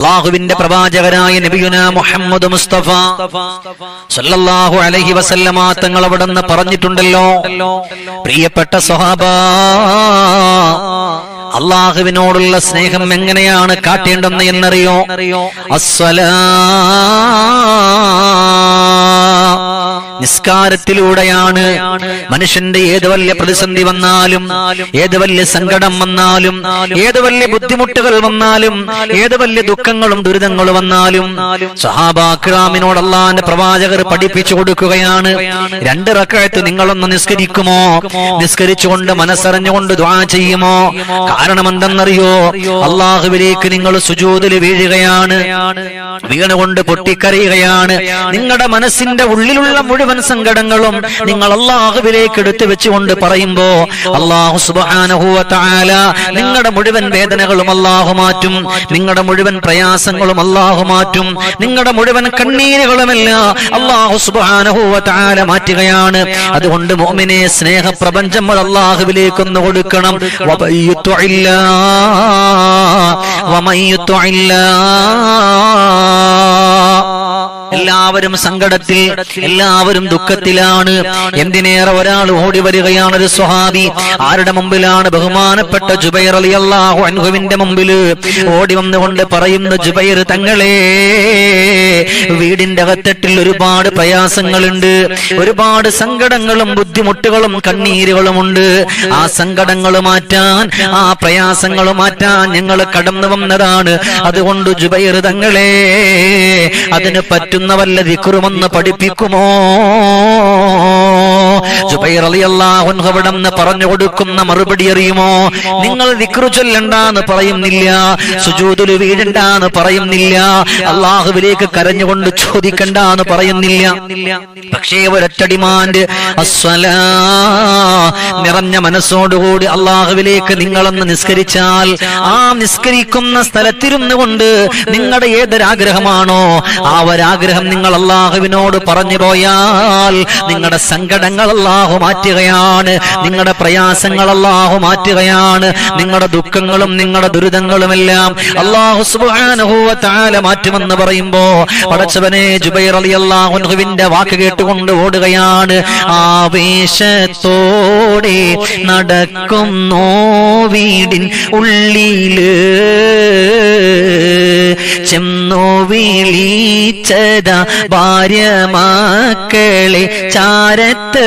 അള്ളാഹുവിന്റെ പ്രവാചകനായ നബിയുന മുഹമ്മദ് മുസ്തഫ സല്ലല്ലാഹു അലൈഹി വസല്ലമ തങ്ങൾ അവിടെ നിന്ന് പറഞ്ഞിട്ടുണ്ടല്ലോ. പ്രിയപ്പെട്ട സ്വഹാബ അള്ളാഹുവിനോടുള്ള സ്നേഹം എങ്ങനെയാണ് കാട്ടേണ്ടെന്ന് എന്നറിയോ? അസ്വലാ നിസ്കാരത്തിലൂടെയാണ് മനുഷ്യന്റെ ഏത് വലിയ പ്രതിസന്ധി വന്നാലും ഏത് വലിയ സങ്കടം വന്നാലും ഏത് വലിയ ബുദ്ധിമുട്ടുകൾ വന്നാലും ഏത് വലിയ ദുഃഖങ്ങളും ദുരിതങ്ങളും വന്നാലും സഹാബാക്രാമിനോട് അള്ളാന്റെ പ്രവാചകർ പഠിപ്പിച്ചു കൊടുക്കുകയാണ്. രണ്ട് റക്കായത്ത് നിങ്ങളൊന്ന് നിസ്കരിക്കുമോ? നിസ്കരിച്ചുകൊണ്ട് മനസ്സറിഞ്ഞുകൊണ്ട് ദ്വാ ചെയ്യുമോ? കാരണം എന്തെന്നറിയോ? അള്ളാഹുവിലേക്ക് നിങ്ങൾ സുജൂതിൽ വീഴുകയാണ്. വീണുകൊണ്ട് പൊട്ടിക്കറിയുകയാണ് നിങ്ങളുടെ മനസ്സിന്റെ ഉള്ളിലുള്ള മുഴുവൻ സങ്കടങ്ങളും നിങ്ങൾ അള്ളാഹുവിലേക്ക് എടുത്തു വെച്ചുകൊണ്ട് പറയുമ്പോ അള്ളാഹു സുബാനഹുല നിങ്ങളുടെ മുഴുവൻ വേദനകളും അള്ളാഹു മാറ്റും. നിങ്ങളുടെ മുഴുവൻ പ്രയാസങ്ങളും അള്ളാഹു മാറ്റും. നിങ്ങളുടെ മുഴുവൻ കണ്ണീരുകളുമെല്ലാം അള്ളാഹു സുബാനഹുല മാറ്റുകയാണ്. അതുകൊണ്ട് മോമിനെ സ്നേഹ പ്രപഞ്ചം അള്ളാഹുവിലേക്കൊന്ന് കൊടുക്കണം. ഇല്ല വമയ്യുത്തുഇല്ല. എല്ലാവരും സങ്കടത്തിൽ എല്ലാവരും ദുഃഖത്തിലാണ്. എന്തിനേറെ ഒരാൾ ഓടി വരികയാണ് ഒരു സ്വഹാബി? ആരുടെ മുമ്പിലാണ് ബഹുമാനപ്പെട്ട ജുബൈർ അലി അള്ളാഹു അൻഹുവിന്റെ മുമ്പിൽ ഓടി വന്നുകൊണ്ട് പറയുന്ന ജുബൈർ തങ്ങളെ വീടിന്റെ അകത്തട്ടിൽ ഒരുപാട് പ്രയാസങ്ങളുണ്ട്. ഒരുപാട് സങ്കടങ്ങളും ബുദ്ധിമുട്ടുകളും കണ്ണീരുകളും ഉണ്ട് ആ സങ്കടങ്ങൾ മാറ്റാൻ ആ പ്രയാസങ്ങൾ മാറ്റാൻ ഞങ്ങൾ കടന്നു വന്നതാണ്. അതുകൊണ്ട് ജുബൈർ തങ്ങളെ അതിന് പറ്റുന്ന വല്ല പഠിപ്പിക്കുമോ? അവിടുന്ന് പറഞ്ഞു കൊടുക്കുന്ന മറുപടി അറിയുമോ? നിങ്ങൾ ദിക്റു ചൊല്ലണ്ടെന്ന് പറയുന്നില്ല സുജൂദിൽ വീഴണ്ടെന്ന് പറയുന്നില്ല അള്ളാഹുവിലേക്ക് കരഞ്ഞുകൊണ്ട് ചോദിക്കണ്ടെന്ന് പറയുന്നില്ല. പക്ഷേ ഒരൊറ്റ ഡിമാൻഡ് നിറഞ്ഞ മനസ്സോടുകൂടി അള്ളാഹുവിലേക്ക് നിങ്ങളൊന്ന് നിസ്കരിച്ചാൽ ആ നിസ്കരിക്കുന്ന സ്ഥലത്തിരുന്നു കൊണ്ട് നിങ്ങളുടെ ഏതൊരാഗ്രഹമാണോ ആ ഒരാഗ്രഹം നിങ്ങൾ അള്ളാഹുവിനോട് പറഞ്ഞു പോയാൽ നിങ്ങളുടെ സങ്കടങ്ങൾ അള്ളാഹു മാറ്റുകയാണ്. നിങ്ങളുടെ പ്രയാസങ്ങൾ അള്ളാഹു മാറ്റുകയാണ്. നിങ്ങളുടെ ദുഃഖങ്ങളും നിങ്ങളുടെ ദുരിതങ്ങളും എല്ലാം അള്ളാഹു തആല മാറ്റുമെന്ന് പറയുമ്പോ പടച്ചവനെ ജുബൈർ അലി അള്ളാഹുവിന്റെ വാക്ക് കേട്ടുകൊണ്ട് ഓടുകയാണ്. ആവേശത്തോടെ നടക്കുന്നു വീടിൻ ഉള്ളിൽ. ചെന്നു വിളിച്ചത ഭാര്യ മക്കളെ ചാരത്ത്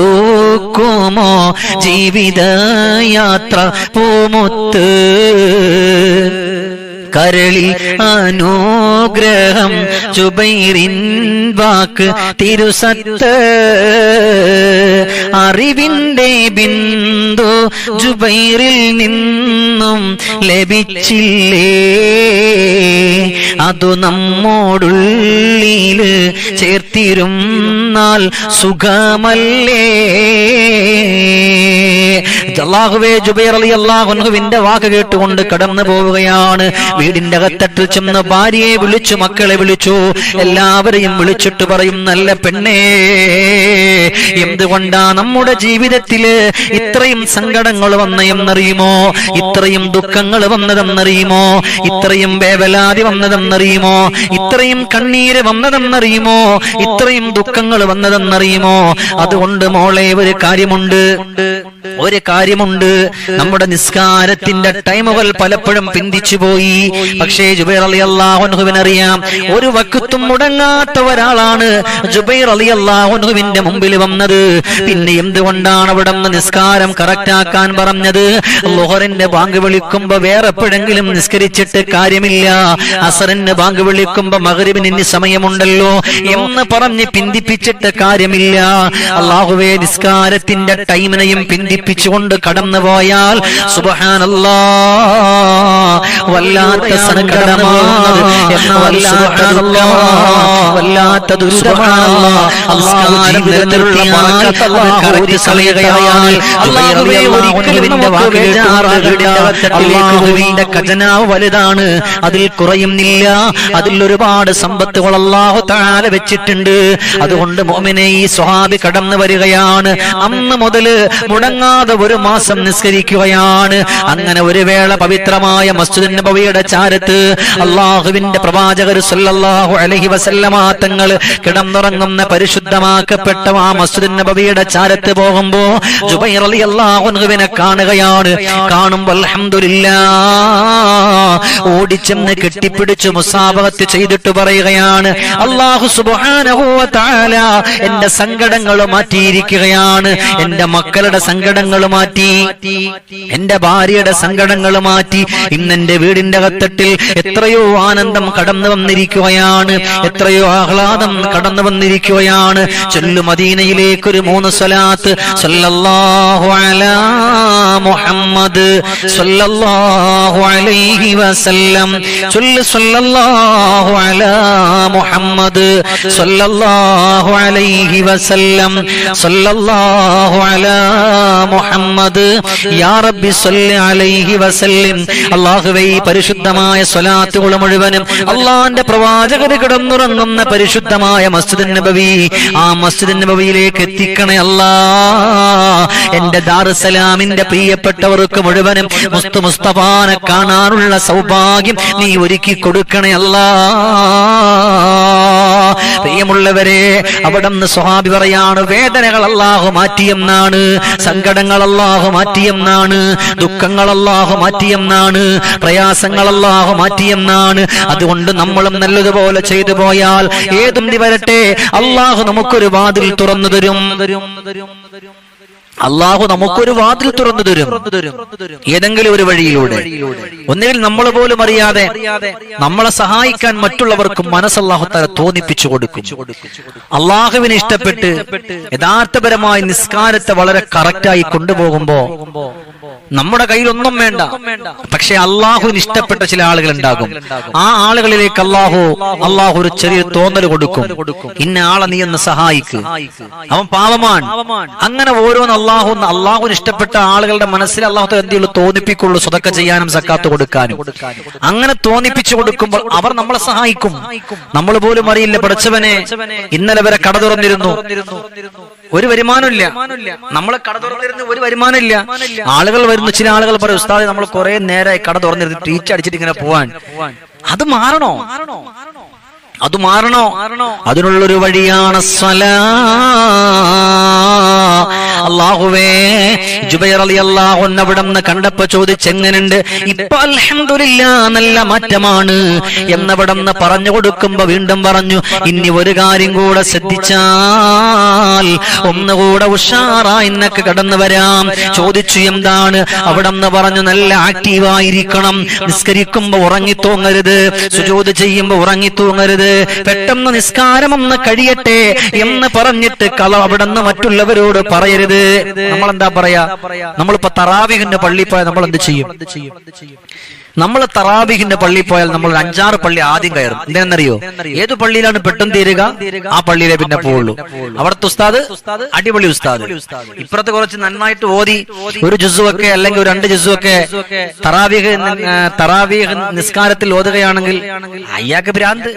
ഒന്നങ്ങടുക്കുമോ ജീവിതയാത്ര പൂമുത്ത്? കരളിൽ അനുഗ്രഹം ചുബൈറിൻ വാക്ക് തിരുസത്ത്. അറിവിന്റെ ബിന്ദു ജുബൈറിൽ നിന്നും ലഭിച്ചില്ലേ? അതു നമ്മോടുള്ളിൽ ചേർത്തിരുന്നാൽ സുഖമല്ലേ? ജുബൈർ അലി അള്ളാഹുവിന്റെ വാക്ക് കേട്ടുകൊണ്ട് കടന്നു പോവുകയാണ് വീടിന്റെ അകത്തട്ടിൽ ചെന്ന് ഭാര്യയെ വിളിച്ചു മക്കളെ വിളിച്ചു എല്ലാവരെയും വിളിച്ചിട്ട് പറയും നല്ല പെണ്ണേ എന്തുകൊണ്ടാ നമ്മുടെ ജീവിതത്തിൽ ഇത്രയും സങ്കടങ്ങൾ വന്ന എന്നറിയുമോ? ഇത്രയും ദുഃഖങ്ങൾ വന്നതെന്നറിയുമോ? ഇത്രയും വേവലാതി വന്നതെന്നറിയുമോ? ഇത്രയും കണ്ണീര് വന്നതെന്നറിയുമോ? ഇത്രയും ദുഃഖങ്ങൾ വന്നതെന്നറിയുമോ? അതുകൊണ്ട് മോളെ ഒരു കാര്യമുണ്ട്. ഒരു കാര്യമുണ്ട്. നമ്മുടെ നിസ്കാരത്തിന്റെ ടൈമുകൾ പലപ്പോഴും പിന്തിച്ചു പോയി. പക്ഷേ ജുബൈർ അലി അറിയാം ഒരു വക്കുത്തും മുടങ്ങാത്ത ഒരാളാണ് ജുബൈർ അലി അള്ളാഹുവിന്റെ മുമ്പിൽ വന്നത്. പിന്നെ എന്തുകൊണ്ടാണ് അവിടെ നിസ്കാരം കറക്റ്റ് ആക്കാൻ പറഞ്ഞത്? ലോഹറിന്റെ ബാങ്ക് വിളിക്കുമ്പോ വേറെ എപ്പോഴെങ്കിലും നിസ്കരിച്ചിട്ട് കാര്യമില്ല. അസറിന് ബാങ്ക് വിളിക്കുമ്പോ മകരിബിന് ഇനി സമയമുണ്ടല്ലോ എന്ന് പറഞ്ഞ് പിന്തിപ്പിച്ചിട്ട് കാര്യമില്ല. അള്ളാഹുവെ നിസ്കാരത്തിന്റെ ടൈമിനെയും പിന്തിപ്പിച്ചുകൊണ്ട് കടന്നുപോയാൽ സുബഹാനല്ലാ വല്ലാത്ത വല്ലാത്ത ദുരിതമാണ് അള്ളാഹുവേ ഒരിക്കലും അള്ളാഹുവിന്റെ ഖജനാവ് വലുതാണ്. അതിൽ കുറയുന്നില്ല. അതിൽ ഒരുപാട് സമ്പത്തുകൾ അള്ളാഹു താല വെച്ചിട്ടുണ്ട്. അതുകൊണ്ട് മോമിനെ ഈ സ്വഹാബി കടന്നു വരികയാണ്. അന്ന് മുതൽ മുടങ്ങാതെ ഒരു മാസം നിസ്കരിക്കുകയാണ്. അങ്ങനെ ഒരു വേള പവിത്രമായ മസ്ജിദ് നബവിയുടെ ചാരത്ത് അള്ളാഹുവിന്റെ പ്രവാചകർ സല്ലല്ലാഹു അലൈഹി വസല്ലമ കിടന്നുറങ്ങുന്ന പരിശുദ്ധമാക്കപ്പെട്ട ആ മസ്ജിദ് നബവിയുടെ ചാരത്ത് പോകുമ്പോ ജുബൈർ അലി അൻഹുവിനെ കാണുകയാണ്. കാണുമ്പോൾ അൽഹംദുലില്ലാ ഓടിച്ചെന്ന് കെട്ടിപ്പിടിച്ച് മുസാബഹത്ത് ചെയ്തിട്ട് പറയുകയാണ് അള്ളാഹു സുബ്ഹാനഹു വ എന്റെ സങ്കടങ്ങൾ മാറ്റിയിരിക്കുകയാണ്. എന്റെ മക്കളുടെ സങ്കടങ്ങൾ മാറ്റി എന്റെ ഭാര്യയുടെ സങ്കടങ്ങൾ മാറ്റി ഇന്ന് എന്റെ വീടിന്റെ അകത്തട്ടിൽ എത്രയോ ആനന്ദം കടന്നു വന്നിരിക്കുകയാണ്. എത്രയോ ആഹ്ലാദം കടന്നു വന്നിരിക്കുകയാണ്. ചൊല്ലു മദീനയിലേക്ക് ഒരു മൂന്ന് സലാത്ത് സല്ലല്ലാഹു അലാ മുഹമ്മദ് സല്ലല്ലാഹു അലൈഹി വസല്ലം. സല്ലല്ലാഹു അലാ മുഹമ്മദ് സല്ലല്ലാഹു അലൈഹി വസല്ലം. സല്ലല്ലാഹു അലാ മുഹമ്മദ്. യാ റബ്ബി സല്ലി അലൈഹി വസല്ലം. ഈ പരിശുദ്ധമായ സ്വലാത്തുകൾ മുഴുവനും അള്ളാന്റെ പ്രവാചകർ കിടന്നുറങ്ങുന്ന പരിശുദ്ധമായ മസ്ജിദ് നബവി. ആ മസ്ജിദ് നബവിയിലേക്ക് എത്തിക്കണേ അല്ലാ. എന്റെ ദാറുസലാമിന്റെ പ്രിയപ്പെട്ടവർക്ക് മുഴുവനും മുസ്തു മുസ്തഫാനെ കാണാനുള്ള സൗഭാഗ്യം നീ ഒരുക്കി കൊടുക്കണേ അല്ലാ. പ്രിയമുള്ളവരെ അവിടെ നിന്ന് സ്വഹാബി പറയാണ് വേദനകൾ അല്ലാഹു മാറ്റിയെന്നാണ് സങ്കടങ്ങൾ അല്ലാഹു മാറ്റിയെന്നാണ് ദുഃഖങ്ങൾ അല്ലാഹു മാറ്റിയെന്നാണ് പ്രയാസങ്ങൾ അല്ലാഹു മാറ്റിയെന്നാണ്. അതുകൊണ്ട് നമ്മളും നല്ലതുപോലെ ചെയ്തു പോയാൽ ഏതും വരട്ടെ അള്ളാഹു നമുക്കൊരു വാതിൽ തുറന്നു തരും. അള്ളാഹു നമുക്കൊരു വാതിൽ തുറന്നു തരും. ഏതെങ്കിലും ഒരു വഴിയിലൂടെ. ഒന്നുകിൽ നമ്മൾ പോലും അറിയാതെ നമ്മളെ സഹായിക്കാൻ മറ്റുള്ളവർക്കും മനസ്സല്ലാഹു തല തോന്നിപ്പിച്ചു കൊടുക്കും. അള്ളാഹുവിനെ ഇഷ്ടപ്പെട്ട് യഥാർത്ഥപരമായ നിസ്കാരത്തെ വളരെ കറക്റ്റായി കൊണ്ടുപോകുമ്പോ നമ്മുടെ കയ്യിലൊന്നും വേണ്ട. പക്ഷെ അള്ളാഹുവിന് ഇഷ്ടപ്പെട്ട ചില ആളുകൾ ഉണ്ടാകും. ആ ആളുകളിലേക്ക് അള്ളാഹു അള്ളാഹു ഒരു ചെറിയ തോന്നൽ കൊടുക്കും. ഇന്ന ആളെ നീ ഒന്ന് സഹായിക്ക്. അവൻ പാവമാൻ അങ്ങനെ ഓരോന്ന് അള്ളാഹു അള്ളാഹുവിന് ഇഷ്ടപ്പെട്ട ആളുകളുടെ മനസ്സിൽ അള്ളാഹു എന്തെങ്കിലും തോന്നിപ്പിക്കുള്ളൂ സ്വതക്ക ചെയ്യാനും സക്കാത്ത് കൊടുക്കാനും. അങ്ങനെ തോന്നിപ്പിച്ചു കൊടുക്കുമ്പോൾ അവർ നമ്മളെ സഹായിക്കും. നമ്മൾ പോലും അറിയില്ല പഠിച്ചവനെ. ഇന്നലെ വരെ കട തുറന്നിരുന്നു. ഒരു വരുമാനമില്ല. നമ്മൾ കട തുറന്നിരുന്നു ഒരു വരുമാനമില്ല. ആളുകൾ വരുന്നു ചില ആളുകൾ പറയും ഉസ്താദ് നമ്മൾ കുറെ നേരമായി കട തുറന്നിരുന്നു. ടീച്ച് അടിച്ചിട്ട് ഇങ്ങനെ പോവാൻ. അത് മാറണോ? അത് മാറണോ? അതിനുള്ളൊരു വഴിയാണ് സ്വലാ. അള്ളാഹുവേ ജുബൈർ അലി അള്ളാഹു അവിടെ നിന്ന് കണ്ടപ്പോ ചോദിച്ചെങ്ങനുണ്ട് ഇപ്പൊ അലഹമില്ല നല്ല മാറ്റമാണ് എന്നവിടെ നിന്ന് പറഞ്ഞു കൊടുക്കുമ്പോ വീണ്ടും പറഞ്ഞു ഇനി ഒരു കാര്യം കൂടെ ശ്രദ്ധിച്ചാൽ ഒന്നുകൂടെ ഉഷാറായി എന്നൊക്കെ കടന്നു വരാം. ചോദിച്ചു എന്താണ്? അവിടെ നിന്ന് പറഞ്ഞു നല്ല ആക്റ്റീവായിരിക്കണം. നിസ്കരിക്കുമ്പോ ഉറങ്ങിത്തൂങ്ങരുത്. സുജോത് ചെയ്യുമ്പോ ഉറങ്ങിത്തൂങ്ങരുത്. പെട്ടെന്ന് നിസ്കാരം ഒന്ന് കഴിയട്ടെ എന്ന് പറഞ്ഞിട്ട് കള അവിടെ നിന്ന് മറ്റുള്ളവരോട് പറയരുത്. നമ്മൾ എന്താ പറയാ? നമ്മളിപ്പോ തറാവിഹിന്റെ പള്ളി പോയാൽ നമ്മൾ എന്ത് ചെയ്യും? നമ്മൾ തറാബിഹിന്റെ പള്ളി പോയാൽ നമ്മൾ അഞ്ചാറ് പള്ളി ആദ്യം കയറും. എന്തെന്നറിയോ ഏത് പള്ളിയിലാണ് പെട്ടെന്ന് തീരുക? ആ പള്ളിയിലെ പിന്നെ പോവുള്ളൂ. അവിടുത്തെ ഉസ്താദ് അടിപൊളി ഉസ്താദ്. ഇപ്പുറത്ത് കുറച്ച് നന്നായിട്ട് ഓതി. ഒരു ജുസുവൊക്കെ അല്ലെങ്കിൽ രണ്ട് ജുസുവൊക്കെ തറാവിഹ് തറാവിഹ് നിസ്കാരത്തിൽ ഓതുകയാണെങ്കിൽ അയ്യാക്ക് ഭ്രാന്ത്.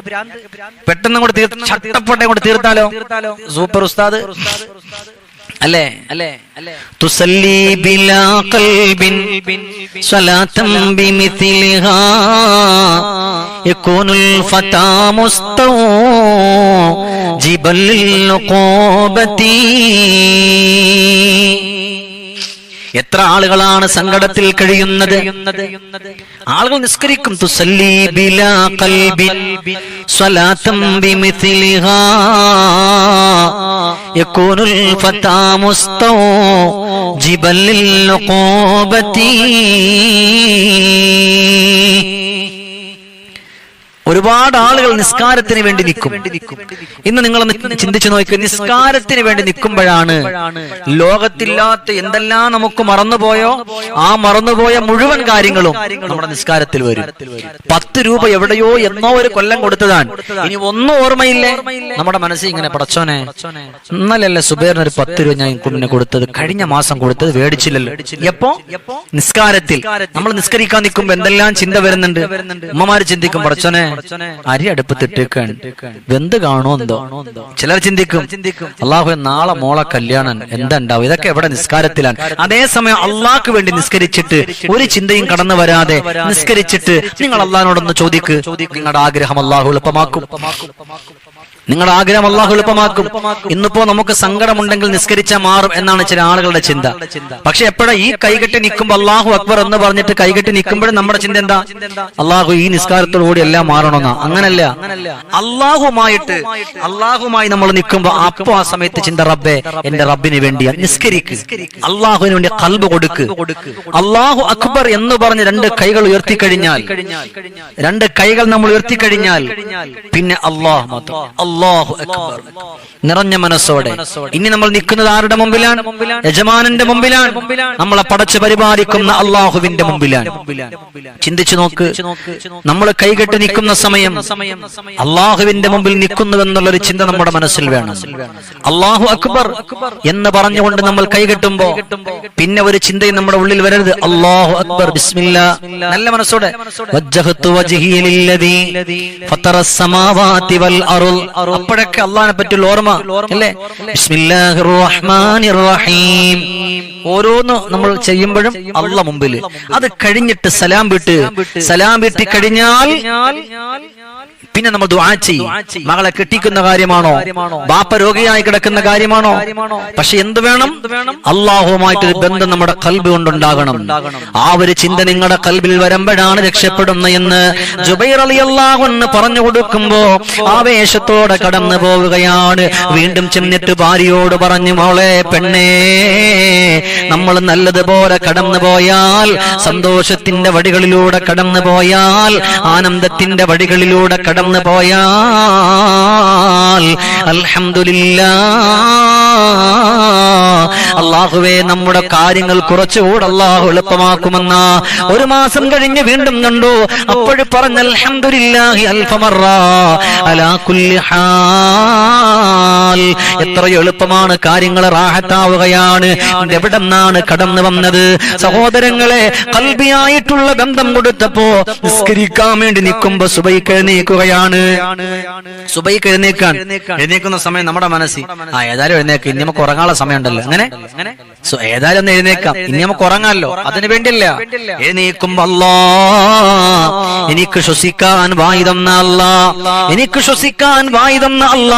പെട്ടെന്ന് കൂടെ തീർത്ത ചട്ടപ്പൊട്ടെ കൂടെ തീർത്താലോ? സൂപ്പർ ഉസ്താദ്. അല്ലേ? അല്ലേ? തുസല്ലി ബിലാ ഖൽബിൻ സ്വലാത്തം ബിമിഥിലിഹാ യകൂനുൽ ഫതാ മുസ്തൗ ജിബലിൽ ഖോബതി എത്ര ആളുകളാണ് സങ്കടത്തിൽ കഴിയുന്നത്? ആളുകൾ നിസ്കരിക്കും. തുസല്ലി ബിലാ സ്വലാത്തം ഒരുപാട് ആളുകൾ നിസ്കാരത്തിന് വേണ്ടി നിൽക്കും. ഇന്ന് നിങ്ങൾ ചിന്തിച്ചു നോക്കി നിസ്കാരത്തിന് വേണ്ടി നിൽക്കുമ്പോഴാണ് ലോകത്തില്ലാത്ത എന്തെല്ലാം നമുക്ക് മറന്നുപോയോ? ആ മറന്നുപോയ മുഴുവൻ കാര്യങ്ങളും നമ്മുടെ നിസ്കാരത്തിൽ വരും. പത്ത് രൂപ എവിടെയോ എന്നോ ഒരു കൊല്ലം കൊടുത്തതാണ്. ഇനി ഒന്നും ഓർമ്മയില്ലേ? നമ്മുടെ മനസ്സിൽ ഇങ്ങനെ പടച്ചോനെ ഇന്നലല്ലേ സുബേറിന് ഒരു പത്ത് രൂപ ഞാൻ കുഞ്ഞിനെ കൊടുത്തത് കഴിഞ്ഞ മാസം കൊടുത്തത് മേടിച്ചില്ലല്ലോ. എപ്പോ? നിസ്കാരത്തിൽ. നമ്മൾ നിസ്കരിക്കാൻ നിൽക്കുമ്പോ എന്തെല്ലാം ചിന്ത വരുന്നുണ്ട്? ഉമ്മമാര് ചിന്തിക്കും പടച്ചോനെ അരി അടുപ്പത്തിട്ടേക്കാൻ വെന്ത് കാണോ എന്തോ? ചിലർ ചിന്തിക്കും അള്ളാഹു നാളെ മോളെ കല്യാണം എന്താ ഉണ്ടാവും ഇതൊക്കെ എവിടെ നിസ്കാരത്തിലാണ്. അതേസമയം അള്ളാഹ്ക്ക് വേണ്ടി നിസ്കരിച്ചിട്ട് ഒരു ചിന്തയും കടന്നു വരാതെ നിസ്കരിച്ചിട്ട് നിങ്ങൾ അള്ളാഹിനോടൊന്ന് ചോദിക്ക്. നിങ്ങളുടെ ആഗ്രഹം അള്ളാഹു എളുപ്പമാക്കും. നിങ്ങളുടെ ആഗ്രഹം അള്ളാഹു എളുപ്പമാക്കും. ഇന്നിപ്പോ നമുക്ക് സങ്കടമുണ്ടെങ്കിൽ നിസ്കരിച്ചാൽ മാറും എന്നാണ് ചില ആളുകളുടെ ചിന്ത. പക്ഷെ എപ്പോഴാ ഈ കൈകെട്ടി നിൽക്കുമ്പോൾ അള്ളാഹു അക്ബർ എന്ന് പറഞ്ഞിട്ട് കൈകെട്ടി നിൽക്കുമ്പോഴും നമ്മുടെ ചിന്ത എന്താ? അള്ളാഹു ഈ നിസ്കാരത്തോടുകൂടി എല്ലാം മാറണമെന്നാ അങ്ങനല്ല. അള്ളാഹുമായിട്ട് അള്ളാഹുമായി നമ്മൾ നിൽക്കുമ്പോ അപ്പോ ആ സമയത്ത് ചിന്ത റബ്ബെ എന്റെ റബ്ബിന് വേണ്ടി നിസ്കരിക്ക്. അള്ളാഹുവിന് വേണ്ടി കൽബ് കൊടുക്ക്. അള്ളാഹു അക്ബർ എന്ന് പറഞ്ഞ് രണ്ട് കൈകൾ ഉയർത്തി കഴിഞ്ഞാൽ രണ്ട് കൈകൾ നമ്മൾ ഉയർത്തി കഴിഞ്ഞാൽ പിന്നെ അള്ളാഹു മാത്രം. അക്ബർ. നിറഞ്ഞ മനസ്സോടെ. ഇനി നമ്മൾ നിൽക്കുന്നത് ആരുടെ മുമ്പിലാണ്? യജമാനന്റെ മുമ്പിലാണ്. നമ്മളെ പടച്ചു പരിപാലിക്കുന്ന അള്ളാഹുവിന്റെ മുമ്പിലാണ്. ചിന്തിച്ചു നോക്ക്. നമ്മൾ കൈകെട്ടി നിൽക്കുന്ന സമയം അള്ളാഹുവിന്റെ മുമ്പിൽ നിൽക്കുന്നുവെന്നുള്ളൊരു ചിന്ത നമ്മുടെ മനസ്സിൽ വേണം. അള്ളാഹു അക്ബർ എന്ന് പറഞ്ഞുകൊണ്ട് നമ്മൾ കൈകെട്ടുമ്പോ പിന്നെ ഒരു ചിന്തയും നമ്മുടെ ഉള്ളിൽ വരരുത്. അള്ളാഹു അക്ബർ ബിസ്മില്ല. നല്ല മനസ്സോടെ. വൽ അപ്പോഴൊക്കെ അള്ളാഹിനെ പറ്റിയുള്ള ഓർമ്മ അല്ലേ? റഹീം. ഓരോന്ന് നമ്മൾ ചെയ്യുമ്പോഴും അള്ള മുമ്പിൽ അത് കഴിഞ്ഞിട്ട് സലാം വിട്ട്. സലാം വിട്ടി. കഴിഞ്ഞാൽ പിന്നെ നമ്മൾ ചെയ്യും. മകളെ കെട്ടിക്കുന്ന കാര്യമാണോ? ബാപ്പ രോഗിയായി കിടക്കുന്ന കാര്യമാണോ? പക്ഷെ എന്ത് വേണം? അള്ളാഹുമായിട്ടൊരു ബന്ധം നമ്മുടെ കൽബ് കൊണ്ടുണ്ടാകണം. ആ ഒരു ചിന്ത നിങ്ങളുടെ കൽബിൽ വരുമ്പോഴാണ് രക്ഷപ്പെടുന്ന എന്ന് ജുബൈർ അലി അള്ളാഹുന്ന് പറഞ്ഞു കൊടുക്കുമ്പോ ആവേശത്തോടെ കടന്നു പോവുകയാണ്. വീണ്ടും ചെന്നിട്ട് ഭാര്യയോട് പറഞ്ഞു മോളെ പെണ്ണേ നമ്മൾ നല്ലതുപോലെ കടന്നു പോയാൽ സന്തോഷത്തിന്റെ വടികളിലൂടെ കടന്നു പോയാൽ ആനന്ദത്തിന്റെ വടികളിലൂടെ കടന്നു പോയാൽ അൽഹംദുലില്ലാ അള്ളാഹുവേ നമ്മുടെ കാര്യങ്ങൾ കുറച്ചുകൂടെ അള്ളാഹു എളുപ്പമാക്കുമെന്ന. ഒരു മാസം കഴിഞ്ഞ് വീണ്ടും കണ്ടു. അപ്പോഴും പറഞ്ഞ അൽഹംദുലില്ലാഹി അലാ കുല്ലി എത്ര എളുപ്പമാണ് കാര്യങ്ങൾ റാഹത്താവുകയാണ്. എവിടെ നിന്നാണ് കടന്നു വന്നത്? സഹോദരങ്ങളെ കൽബിയായിട്ടുള്ള ബന്ധം കൊടുത്തപ്പോ നിസ്കരിക്കാൻ വേണ്ടി നിൽക്കുമ്പോ സുബൈക്ക് എഴുന്നേക്കുകയാണ് സുബൈക്ക് എഴുന്നേക്കാൻ എഴുന്നേക്കുന്ന സമയം നമ്മുടെ മനസ്സിൽ. ആ ഏതായാലും എഴുന്നേക്ക് ഇനി നമുക്ക് ഉറങ്ങാനുള്ള സമയം ഉണ്ടല്ലോ അങ്ങനെ സോ ഏതായാലും ഒന്ന് എഴുന്നേക്കാം ഇനി നമുക്ക് ഉറങ്ങാമല്ലോ അതിനു വേണ്ടിയല്ല. എഴുന്നേക്കുമ്പോ അല്ലാ എനിക്ക് ശ്വസിക്കാൻ വായുതം അല്ല എനിക്ക് ശ്വസിക്കാൻ വായുതം അല്ല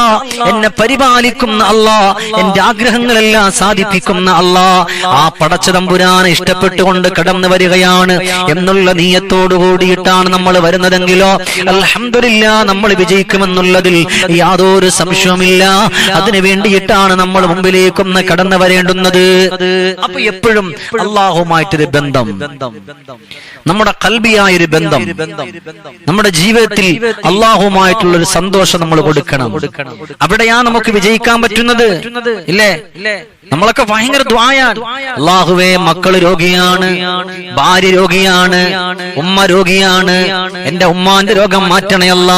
എന്നെ പരിപാലിക്കുന്ന അല്ല എന്റെ ആഗ്രഹങ്ങളെല്ലാം സാധിപ്പിക്കുന്ന അല്ല ആ പടച്ച തമ്പുരാനെ ഇഷ്ടപ്പെട്ടുകൊണ്ട് കടന്നു വരികയാണ് എന്നുള്ള നീയത്തോടു കൂടിയിട്ടാണ് നമ്മൾ വരുന്നതെങ്കിലോ? അലഹമില്ല നമ്മൾ വിജയിക്കുമെന്നുള്ളതിൽ യാതൊരു സംശയവുമില്ല. അതിനു വേണ്ടിയിട്ടാണ് നമ്മൾ മുമ്പിലേക്കൊന്ന് കടന്നു വരേണ്ടുന്നത്. അപ്പൊ എപ്പോഴും അള്ളാഹുമായിട്ടൊരു ബന്ധം. നമ്മുടെ കൽബിയായൊരു ബന്ധം. നമ്മുടെ ജീവിതത്തിൽ അള്ളാഹുമായിട്ടുള്ള ഒരു സന്തോഷം നമ്മൾ കൊടുക്കണം. അവിടെയാ നമുക്ക് വിജയിക്കാൻ പറ്റുന്നത്? ഇല്ലേ? നമ്മളൊക്കെ ഭയങ്കര ദ്വായാണ്. അള്ളാഹുവേ മക്കൾ രോഗിയാണ്. ഭാര്യ രോഗിയാണ്. ഉമ്മ രോഗിയാണ്. എന്റെ ഉമ്മാന്റെ രോഗം മാറ്റണയല്ല.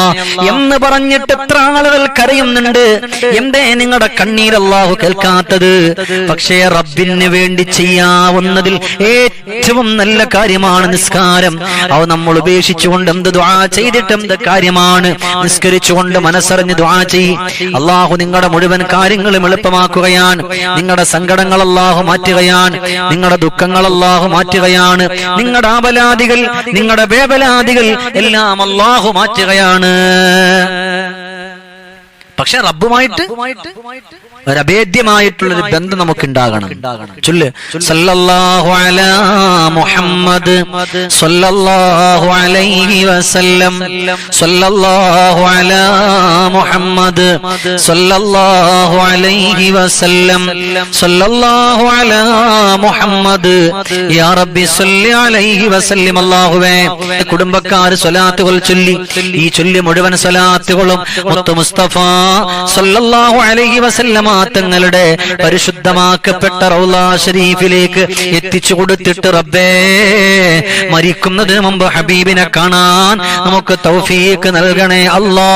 എന്ന് പറഞ്ഞിട്ട് എത്ര ആളുകൾ കരയുന്നുണ്ട്. എന്തേ നിങ്ങളുടെ കണ്ണീർ അള്ളാഹു കേൾക്കാത്തത്? പക്ഷേ റബ്ബിന് വേണ്ടി ചെയ്യാവുന്നതിൽ ഏറ്റവും നല്ല കാര്യമാണ് നിസ്കാരം. അവ നമ്മൾ ഉപേക്ഷിച്ചുകൊണ്ട് എന്ത് ദ്വാ ചെയ്തിട്ട് എന്ത് കാര്യമാണ്? നിസ്കരിച്ചുകൊണ്ട് മനസ്സറിഞ്ഞ് ദ്വാ ചെയ്യും. അള്ളാഹു നിങ്ങളുടെ മുഴുവൻ കാര്യങ്ങളും എളുപ്പമാക്കുകയാണ്. നിങ്ങളുടെ സങ്കടങ്ങൾ അള്ളാഹു മാറ്റുകയാണ്. നിങ്ങളുടെ ദുഃഖങ്ങൾ അള്ളാഹു മാറ്റുകയാണ്. നിങ്ങളുടെ ആപലാദികൾ നിങ്ങളുടെ വേവലാദികൾ എല്ലാം അള്ളാഹു മാറ്റുകയാണ്. പക്ഷെ റബ്ബുമായിട്ട് ഒരു അഭേദ്യമായിട്ടുള്ളൊരു ബന്ധം നമുക്ക് ഉണ്ടാകണം ചൊല്ല്. സല്ലല്ലാഹു അലാ മുഹമ്മദ് സല്ലല്ലാഹു അലൈഹി വസല്ലം സല്ലല്ലാഹു അലാ മുഹമ്മദ് സല്ലല്ലാഹു അലൈഹി വസല്ലം സല്ലല്ലാഹു അലാ മുഹമ്മദ് യാ റബ്ബി സല്ലി അലൈഹി വസല്ലം അല്ലാഹുവേ. കുടുംബക്കാർ സ്വലാത്തുകൾ ചൊല്ലി. ഈ ചൊല്ലി മുഴുവൻ സ്വലാത്തുകളും മുത്തു മുസ്തഫ സല്ലല്ലാഹു അലൈഹി വസല്ലമ തങ്ങളുടെ പരിശുദ്ധമാക്കപ്പെട്ട റൗലാ ഷരീഫിലേക്ക് എത്തിച്ചു കൊടുത്തിട്ട് റബ്ബേ മരിക്കുന്നതിന് മുമ്പ് ഹബീബിനെ കാണാൻ നമുക്ക് തൗഫീക്ക് നൽകണേ അല്ലാ.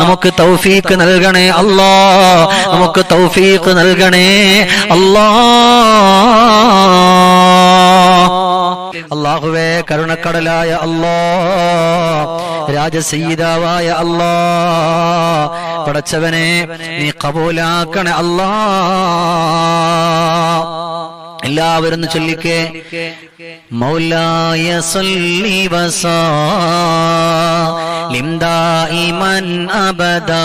നമുക്ക് തൗഫീക്ക് നൽകണേ അല്ലാ. നമുക്ക് തൗഫീക്ക് നൽകണേ അല്ലാ. അള്ളാഹുവേ കരുണക്കടലായ അല്ലോ രാജസീതാവായ അല്ലോ പടച്ചവനെ നീ കബൂലാക്കണ അല്ലാ. എല്ലാവരും ചൊല്ലിക്കേ. മൗലായ സല്ലി വസാ ദായിമൻ അബദാ.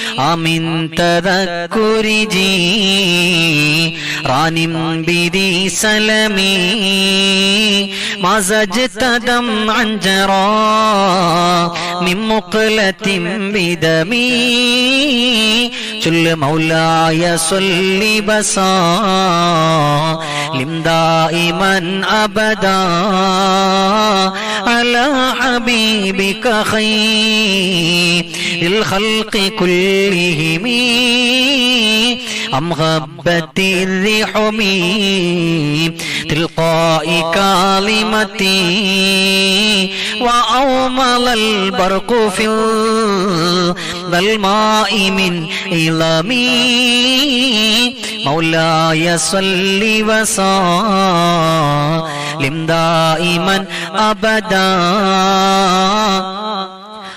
أمن تذكري ران بدي سلمي مزجت دمعا جرى من مقلة بدمي ചൊല്ല് മൗലായ സൊല്ലി ബസാലിംദായിമൻ അബദ അല ഹബീബിക ഖൈ في الخلق كلهم أم غبت الريح حمي تلقاء كلمتي وأومل البرق في الماء من إلامي مولاي صلي وسلم دائما أبدا.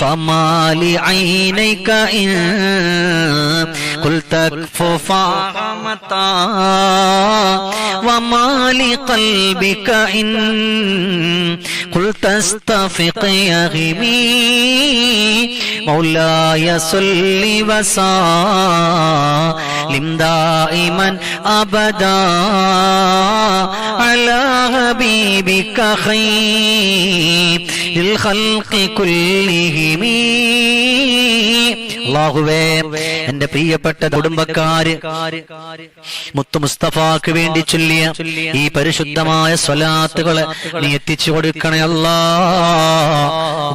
فما لعينيك إن قلت اكفف عمتا وما لقلبك إن قلت استفق يغمي مولاي صل وسلم دائما أبدا على حبيبك خير الخلق كلهم. അള്ളാഹുവേ എന്റെ പ്രിയപ്പെട്ട കുടുംബക്കാര് മുത്തു മുസ്തഫാക്ക് വേണ്ടി ചൊല്ലിയ ഈ പരിശുദ്ധമായ സ്വലാത്തുകളെ നീ എത്തിച്ചു കൊടുക്കണേ അല്ലാ.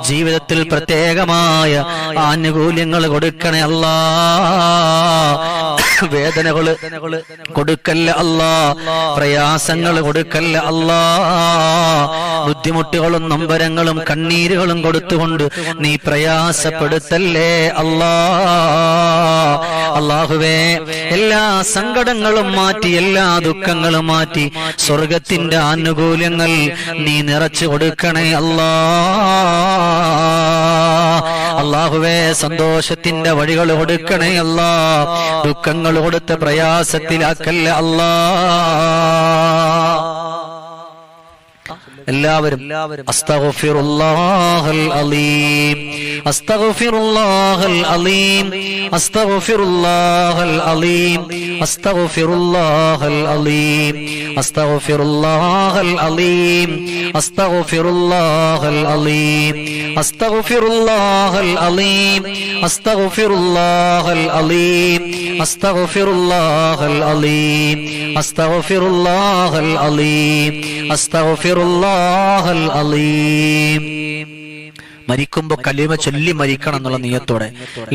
ജീവിതത്തിൽ പ്രത്യേകമായ ആനുകൂല്യങ്ങൾ കൊടുക്കണേ അല്ലാ. വേദനകൾ കൊടുക്കല്ല അല്ലാ? പ്രയാസങ്ങൾ കൊടുക്കല്ല അല്ലാ? ബുദ്ധിമുട്ടുകളും നമ്പരങ്ങളും കണ്ണീരുകളും കൊടുത്തുകൊണ്ട് നീ പ്രയാസപ്പെടുത്തല്ലേ അല്ലാ? അള്ളാഹുവേ എല്ലാ സങ്കടങ്ങളും മാറ്റി എല്ലാ ദുഃഖങ്ങളും മാറ്റി സ്വർഗത്തിന്റെ ആനുകൂല്യങ്ങൾ നീ നിറച്ചു കൊടുക്കണേ അല്ലാ? അള്ളാഹുവേ സന്തോഷത്തിന്റെ വഴികൾ കൊടുക്കണേ അല്ലാ? ദുഃഖങ്ങൾ കൊടുത്ത് പ്രയാസത്തിലാക്കല്ല അല്ലാ? എല്ലാവരും അസ്തഗ്ഫിറുല്ലാഹൽ അലീം അസ്തഗ്ഫിറുല്ലാഹൽ അലീം അസ്തഗ്ഫിറുല്ലാഹൽ അലീം അസ്തഗ്ഫിറുല്ലാഹൽ അലീം അസ്തഗ്ഫിറുല്ലാഹൽ അലീം അസ്തഗ്ഫിറുല്ലാഹൽ അലീം അസ്തഗ്ഫിറുല്ലാഹൽ അലീം അസ്തഗ്ഫിറുല്ലാഹൽ അലീം അസ്തഗ്ഫിറുല്ലാഹൽ അലീം അസ്തഗ്ഫിറുല്ലാഹൽ അലീം അസ്തഗ്ഫിറുല്ലാഹൽ അലീം. മരിക്കുമ്പോ കലിമ ചൊല്ലി മരിക്കണം എന്നുള്ള നിയത്തോടെ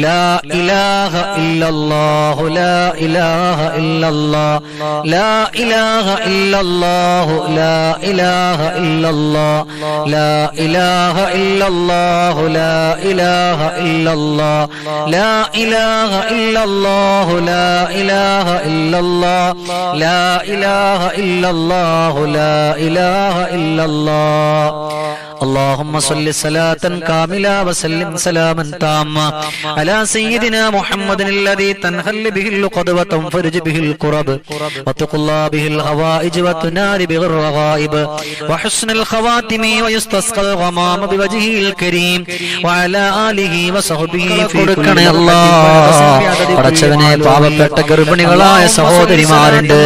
ലാ ഇലാഹ ഇല്ലല്ലാഹു ലാ ഇലാഹ ഇല്ലല്ലാഹ് ലാ ഇലാഹ ഇല്ലല്ലാഹു ലാ ഇലാഹ ഇല്ലല്ലാഹ് ലാ ഇലാഹ ഇല്ലല്ലാഹു ലാ ഇലാഹ ഇല്ലല്ലാഹ് ലാ ഇലാഹ ഇല്ലല്ലാഹു ലാ ഇലാഹ ഇല്ലല്ലാഹ് ലാ ഇലാഹ ഇല്ലല്ലാഹു ലാ ഇലാഹ ഇല്ലല്ലാഹ് اللهم صل صلاة كاملة وسلم سلاما تاما على سيدنا محمد الذي تنحل به اللقد وتنفرج به الكرب وتقلى به الهوائج وتنال به الرغائب وحسن الخواتم ويستسقى الغمام بوجهه الكريم وعلى آله وصحبه في كل പടച്ചവനെ പാവപ്പെട്ട ഗർഭിണികളായ സഹോദരിമാരുണ്ട്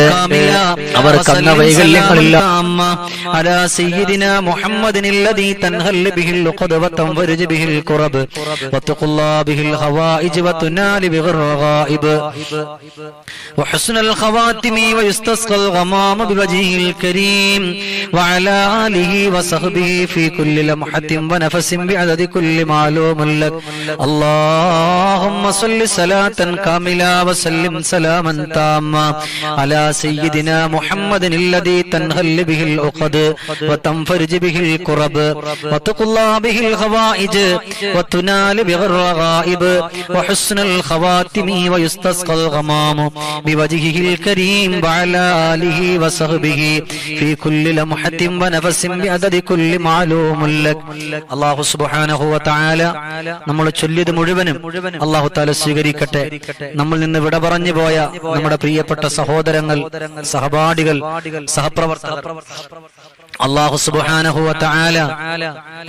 അവർക്ക് അന്ന വൈകല്യങ്ങളില്ല على سيدنا محمد الذي تنهل به اللقد وتنفرج به الكرب وتقلى به الهوائج وتنال به الرغائب وحسن الخواتم ويستسقى الغمام بوجهه الكريم وعلى آله وصحبه في كل لمحة ونفس بعدد كل معلوم لك اللهم صل صلاة كاملة وسلم سلاما تاما على سيدنا محمد الذي تنهل به العقد وتنفرج به الكرب നമ്മൾ ചൊല്ലിയത് മുഴുവനും അള്ളാഹു താല സ്വീകരിക്കട്ടെ. നമ്മൾ നിന്ന് വിട പറഞ്ഞു പോയ നമ്മുടെ പ്രിയപ്പെട്ട സഹോദരങ്ങൾ സഹപാഠികൾ സഹപ്രവർത്തകർ. അള്ളാഹു സുബ്ഹാനഹു വതആല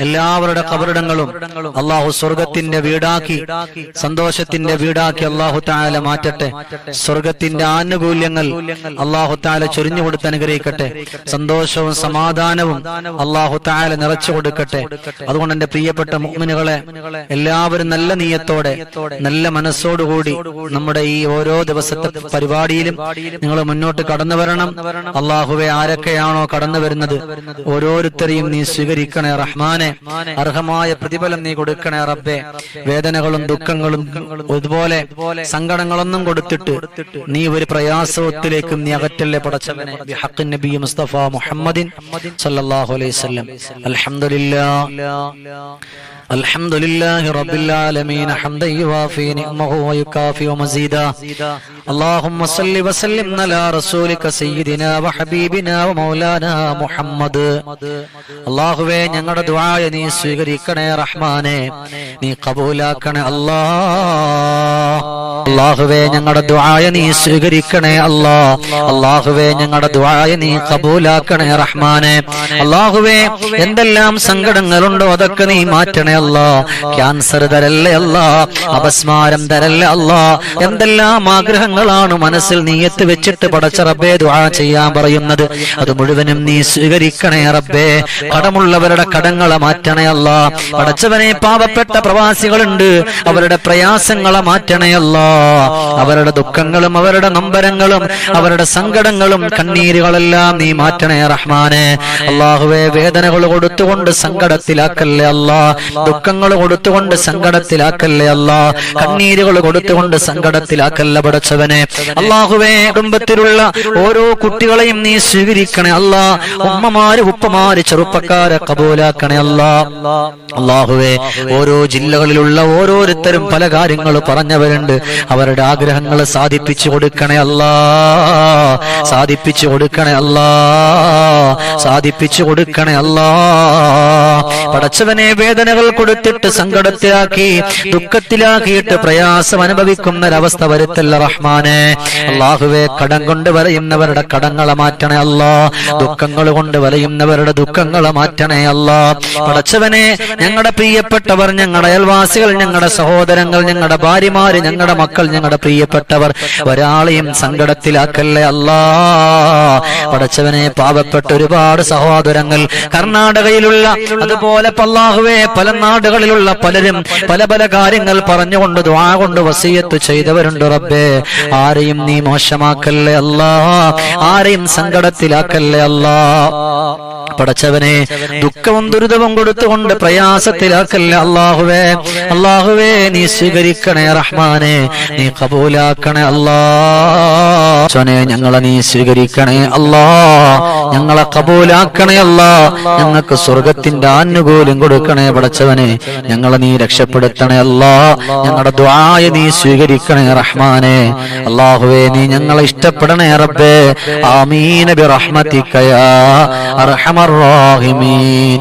എല്ലാവരുടെ കബറിടങ്ങളും അള്ളാഹു സ്വർഗത്തിന്റെ വീടാക്കി സന്തോഷത്തിന്റെ വീടാക്കി അള്ളാഹു താല മാറ്റട്ടെ. സ്വർഗത്തിന്റെ ആനുകൂല്യങ്ങൾ അള്ളാഹു താല ചൊരിഞ്ഞു കൊടുത്ത് അനുഗ്രഹിക്കട്ടെ. സന്തോഷവും സമാധാനവും അള്ളാഹു താല നിറച്ചു കൊടുക്കട്ടെ. അതുകൊണ്ട് എന്റെ പ്രിയപ്പെട്ട മുഅ്മിനുകളെ എല്ലാവരും നല്ല നീയത്തോടെ നല്ല മനസ്സോടുകൂടി നമ്മുടെ ഈ ഓരോ ദിവസത്തെ പരിപാടിയിലും നിങ്ങൾ മുന്നോട്ട് കടന്നു വരണം. അള്ളാഹുവെ ആരൊക്കെയാണോ കടന്നു വരുന്നത്? ഓരോരുത്തരെയും നീ സ്വീകരിക്കണേ റഹ്മാനെ. അർഹമായ പ്രതിഫലം നീ കൊടുക്കണേ റബ്ബെ. വേദനകളും ദുഃഖങ്ങളും അതുപോലെ സങ്കടങ്ങളൊന്നും കൊടുത്തിട്ട് നീ ഒരു പ്രയാസത്തിലേക്കും നീ അകറ്റല്ലേ പടച്ചവനെ. നബി മുസ്തഫ മുഹമ്മദിൻ സല്ലല്ലാഹു അലൈഹി വസല്ലം. അൽഹംദുലില്ലാ الحمد لله رب العالمين حمدا يوافي نعمه ويكافئ مزيدا اللهم صل وسلم على رسولك سيدنا وحبيبنا ومولانا محمد അള്ളാഹുവേ ഞങ്ങളുടെ ദ്വായ നീ സ്വീകരിക്കണേ റഹ്മാനെ നീ കബൂലാക്കണേ അല്ലാ അള്ളാഹുവേ ഞങ്ങളുടെ ദ്വായ നീ സ്വീകരിക്കണേ അല്ലാ അള്ളാഹുവേ ഞങ്ങളുടെ ദ്വായ നീ കബൂലാക്കണേ റഹ്മാനെ അള്ളാഹുവേ എന്തെല്ലാം സങ്കടങ്ങളുണ്ടോ അതൊക്കെ നീ മാറ്റണേ അല്ലാ ക്യാൻസർ തരല്ലേ അല്ലാ അപസ്മാരം തരല്ലേ അല്ലാ എന്തെല്ലാം ആഗ്രഹങ്ങളാണ് മനസ്സിൽ നീ എത്തി വെച്ചിട്ട് പടച്ച റബ്ബേ ദുആ ചെയ്യാൻ പറയുന്നത്. അത് മുഴുവനും നീ സ്വീകരിക്കണേ റബ്ബേ. കടമുള്ളവരുടെ കടങ്ങളെ മാറ്റണേ അല്ലാ പടച്ചവനെ പാവപ്പെട്ട പ്രവാസികളുണ്ട് അവരുടെ പ്രയാസങ്ങളെ മാറ്റണേ അല്ലാ അവരുടെ ദുഃഖങ്ങളും അവരുടെ നമ്പരങ്ങളും അവരുടെ സങ്കടങ്ങളും കണ്ണീരുകളെല്ലാം നീ മാറ്റണേ റഹ്മാനെ. അള്ളാഹുവെ വേദനകൾ കൊടുത്തുകൊണ്ട് സങ്കടത്തിലാക്കല്ലേ അല്ലാ ദുഃഖങ്ങൾ കൊടുത്തുകൊണ്ട് സങ്കടത്തിലാക്കല്ലേ അല്ലാ? കണ്ണീരുകൾ കൊടുത്തുകൊണ്ട് സങ്കടത്തിലാക്കല്ല പടച്ചവനെ അള്ളാഹുവേ കുടുംബത്തിലുള്ള ഓരോ കുട്ടികളെയും നീ സ്വീകരിക്കണേ അല്ലാ. ഉമ്മമാര് ഉപ്പമാര് ചെറുപ്പക്കാരെ കബൂലാക്കണേ അല്ലാ. അള്ളാഹുവേ ഓരോ ജില്ലകളിലുള്ള ഓരോരുത്തരും പല കാര്യങ്ങൾ പറഞ്ഞവരുണ്ട്. അവരുടെ ആഗ്രഹങ്ങൾ സാധിപ്പിച്ചു കൊടുക്കണേ അല്ലാ. സാധിപ്പിച്ചു കൊടുക്കണേ അല്ലാ. സാധിപ്പിച്ചു കൊടുക്കണേ അല്ലാ. പടച്ചവനെ വേദനകൾ കൊടുത്തിട്ട് സങ്കടത്തിലാക്കി ദുഃഖത്തിലാക്കിയിട്ട് പ്രയാസം അനുഭവിക്കുന്ന ഒരവസ്ഥ വരുത്തല്ല റഹ്മാനെ. അള്ളാഹുവെ കടം കൊണ്ട് വലയുന്നവരുടെ കടങ്ങളെ മാറ്റണേ അല്ല. ദുഃഖങ്ങൾ കൊണ്ട് വലയുന്നവരുടെ ദുഃഖങ്ങളെ മാറ്റണേ അല്ല. പടച്ചവനെ ഞങ്ങളുടെ പ്രിയപ്പെട്ടവർ ഞങ്ങളുടെ അയൽവാസികൾ ഞങ്ങളുടെ സഹോദരങ്ങൾ ഞങ്ങളുടെ ഭാര്യമാര് ഞങ്ങളുടെ മക്കൾ ഞങ്ങളുടെ പ്രിയപ്പെട്ടവർ ഒരാളെയും സങ്കടത്തിലാക്കല്ലേ അല്ലാ. പടച്ചവനെ പാവപ്പെട്ട ഒരുപാട് സഹോദരങ്ങൾ കർണാടകയിലുള്ള അതുപോലെ പല്ലാഹുവെ പല നാടുകളിലുള്ള പലരും പല പല കാര്യങ്ങൾ പറഞ്ഞുകൊണ്ട് ദ്വാ കൊണ്ട് വസീയത്ത് ചെയ്തവരുണ്ട് റബ്ബേ. ആരെയും നീ മോശമാക്കല്ലേ അല്ലാ ആരെയും സങ്കടത്തിലാക്കല്ലേ അല്ലാ പടച്ചവനെ ദുഃഖവും ദുരിതവും കൊടുത്തുകൊണ്ട് പ്രയാസത്തിലാക്കല്ല അള്ളാഹുവേ? അള്ളാഹുവേ നീ സ്വീകരിക്കണേ റഹ്മാനെ നീ കബൂലാക്കണേ അല്ലാനെ ഞങ്ങളെ നീ സ്വീകരിക്കണേ അല്ലാ. ഞങ്ങളെ കബൂലാക്കണേ അല്ലാ. ഞങ്ങൾക്ക് സ്വർഗത്തിന്റെ ആനുകൂല്യം കൊടുക്കണേ പടച്ചവനെ ഞങ്ങളെ നീ രക്ഷപ്പെടുത്തണേ അല്ലാ. ഞങ്ങളുടെ ദ്വായ നീ സ്വീകരിക്കണേ റഹ്മാനെ. അള്ളാഹുവേ നീ ഞങ്ങളെ ഇഷ്ടപ്പെടണേ റബ്ബേ. ആമീനബി റഹ്മത്തിക്കയാ അർഹമർ റാഹിമീൻ